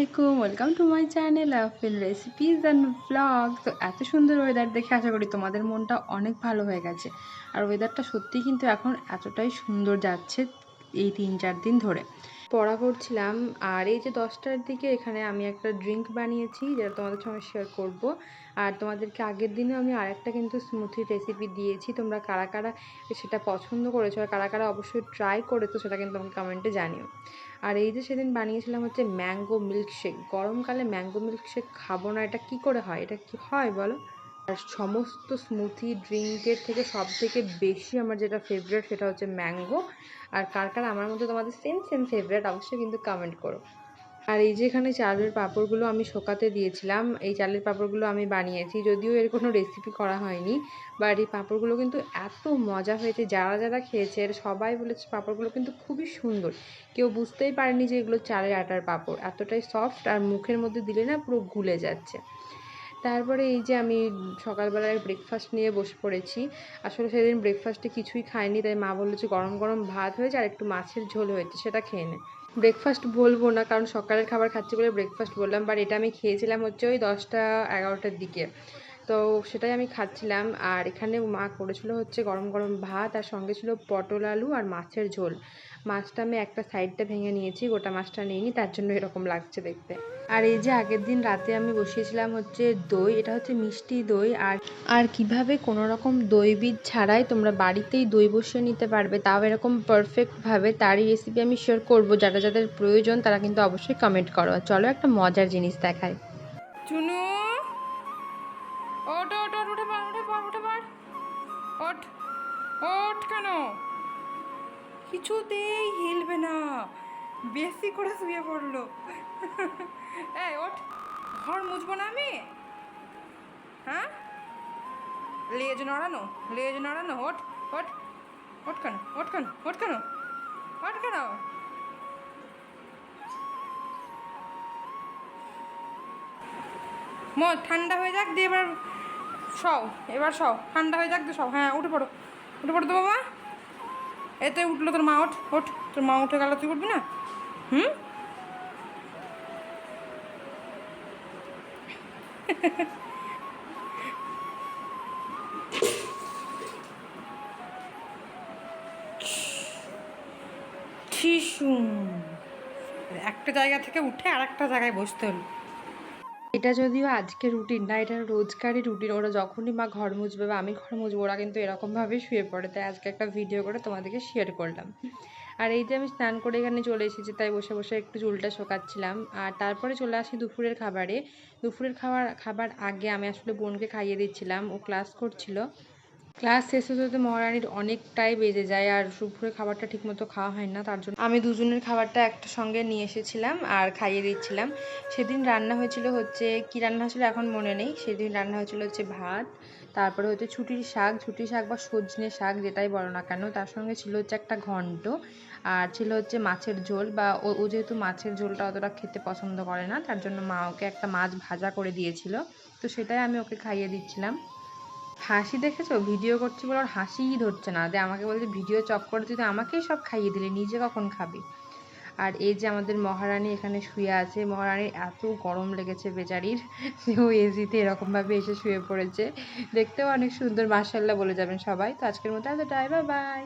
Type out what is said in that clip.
আলাইকুম welcome to my channel Afil recipes and blog তো এত সুন্দর ওয়েদার দেখে আশা করি তোমাদের মনটা অনেক ভালো হয়ে গেছে। আর ওয়েদারটা সত্যিই কিন্তু এখন এতটাই সুন্দর যাচ্ছে এই তিন চার দিন ধরে। পড়া করছিলাম, আর এই যে দশটার দিকে এখানে আমি একটা ড্রিঙ্ক বানিয়েছি, যেটা তোমাদের সঙ্গে শেয়ার করব। আর তোমাদেরকে আগের দিনে আমি আরেকটা কিন্তু স্মুথি রেসিপি দিয়েছি। তোমরা কারা কারা সেটা পছন্দ করেছ আর কারা কারা অবশ্যই ট্রাই করেছ সেটা কিন্তু আমাকে কমেন্টে জানিও। আর এই যে সেদিন বানিয়েছিলাম হচ্ছে ম্যাঙ্গো মিল্কশেক, গরমকালে ম্যাঙ্গো মিল্কশেক খাব না, এটা কি করে হয়? এটা কি হয় বলো? আর সমস্ত স্মুথি ড্রিঙ্কের থেকে সব থেকে বেশি আমার যেটা ফেভারিট সেটা হচ্ছে ম্যাঙ্গো। আর কার কার আমার মধ্যে তোমাদের সেম সেম ফেভারিট অবশ্যই কিন্তু কমেন্ট করো। আর এই যে এখানে চালের পাঁপড়গুলো আমি শোকাতে দিয়েছিলাম, এই চালের পাঁপড়গুলো আমি বানিয়েছি, যদিও এর কোনো রেসিপি করা হয়নি বাট এই পাঁপড়গুলো কিন্তু এত মজা হয়েছে, যারা যারা খেয়েছে এর সবাই বলেছে পাঁপড়গুলো কিন্তু খুবই সুন্দর। কেউ বুঝতেই পারেনি যে এগুলো চালের আটার পাঁপড়, এতটাই সফট আর মুখের মধ্যে দিলে না পুরো গুলে যাচ্ছে। তারপরে এই যে আমি সকালবেলায় ব্রেকফাস্ট নিয়ে বসে পড়েছি, আসলে সেদিন ব্রেকফাস্টে কিছুই খাইনি, তাই মা বলল যে গরম গরম ভাত হয়েছে আর একটু মাছের ঝোল হয়েছে, সেটা খেয়ে নে। ব্রেকফাস্ট বলব না, কারণ সকালের খাবার খাচ্ছি বলে ব্রেকফাস্ট বললাম বাট এটা আমি খেয়েছিলাম হচ্ছে ওই দশটা, এগারোটার দিকে। তো সেটাই আমি খাচ্ছিলাম। আর এখানে মা করেছিল হচ্ছে গরম গরম ভাত, আর সঙ্গে ছিল পটল আলু আর মাছের ঝোল। মাছটা আমি একটা সাইডটা ভেঙে নিয়েছি, গোটা মাছটা নিইনি, তার জন্য এরকম লাগছে দেখতে। আর এই যে আগের দিন রাতে আমি বসিয়েছিলাম হচ্ছে দই, এটা হচ্ছে মিষ্টি দই। আর আর কীভাবে কোনো রকম ছাড়াই তোমরা বাড়িতেই দই বসিয়ে নিতে পারবে, তাও এরকম পারফেক্টভাবে তারই রেসিপি আমি শেয়ার করব। যারা যাদের প্রয়োজন তারা কিন্তু অবশ্যই কমেন্ট করো। চলো একটা মজার জিনিস দেখায় চুনু! ওট ওট ওট উঠে পড় উঠে পড় উঠে পড় ওঠ ওঠ কেন? কিছুতেই হিলবে না। বেশি করে শুয়ে পড়ল। এই, ওঠ। ঘর মুছবো না আমি? হ্যাঁ? লেজ নড়ানো লেজ নড়ানো। ওঠ ওঠ। ওঠ কেন? ওঠ কেন? ওঠ কেন? ওঠ কেন? ম ঠান্ডা হয়ে যাক, দিয়ে এবার সও এবার সও ঠান্ডা হয়ে যাক তো সও হ্যাঁ উঠে পড়ো উঠে পড়ো তো বাবা। এই তো উঠল তোর মা, ওঠ ওঠ। তোর মা উঠে গেল, তুই উঠবি না? হুম? একটা জায়গা থেকে উঠে আর একটা জায়গায় বসতে হলো। এটা যদিও আজকের রুটিন না, এটা রোজকারই রুটিন ওরা যখনই মা ঘর মুছবে বা আমি ঘর মুছবো, ওরা কিন্তু এরকমভাবে শুয়ে পড়ে। তাই আজকে একটা ভিডিও করে তোমাদেরকে শেয়ার করলাম। আর এই যে আমি স্নান করে এখানে চলে এসেছি, তাই বসে বসে একটু চুলটা শোকাচ্ছিলাম। আর তারপরে চলে আসি দুপুরের খাবারে। দুপুরের খাবার খাবার আগে আমি আসলে বোনকে খাইয়ে দিচ্ছিলাম। ও ক্লাস করছিল। ক্লাস শেষ হতে হতে মহারানীর অনেকটাই বেজে যায় আর দুপুরে খাবারটা ঠিকমতো খাওয়া হয় না, তার জন্য আমি দুজনের খাবারটা একটা সঙ্গে নিয়ে এসেছিলাম আর খাইয়ে দিচ্ছিলাম। সেদিন রান্না হয়েছিল হচ্ছে, কি রান্না হয়েছিল এখন মনে নেই। সেদিন রান্না হয়েছিল হচ্ছে ভাত, তারপরে হচ্ছে ছুটির শাক ছুটির শাক বা সজনে শাক যেটাই বলো না কেন, তার সঙ্গে ছিল হচ্ছে একটা ঘন্ট আর ছিল হচ্ছে মাছের ঝোল বা ও ও যেহেতু মাছের ঝোলটা অতটা খেতে পছন্দ করে না, তার জন্য মা ওকে একটা মাছ ভাজা করে দিয়েছিল। তো সেটাই আমি ওকে খাইয়ে দিচ্ছিলাম। হাসি দেখেছ? ভিডিও করছি বলে ওর হাসিই ধরছে না। যে আমাকে বলছে ভিডিও চপ করে তুই তো আমাকেই সব খাইয়ে দিলে, নিজে কখন খাবি? আর এই যে আমাদের মহারানী এখানে শুয়ে আছে মহারানীর এত গরম লেগেছে বেচারির, যে ও এসিতে এরকমভাবে এসে শুয়ে পড়েছে। দেখতেও অনেক সুন্দর মার্শাল্লাহ বলে যাবেন সবাই। তো আজকের মতো এতটাই বাই বাই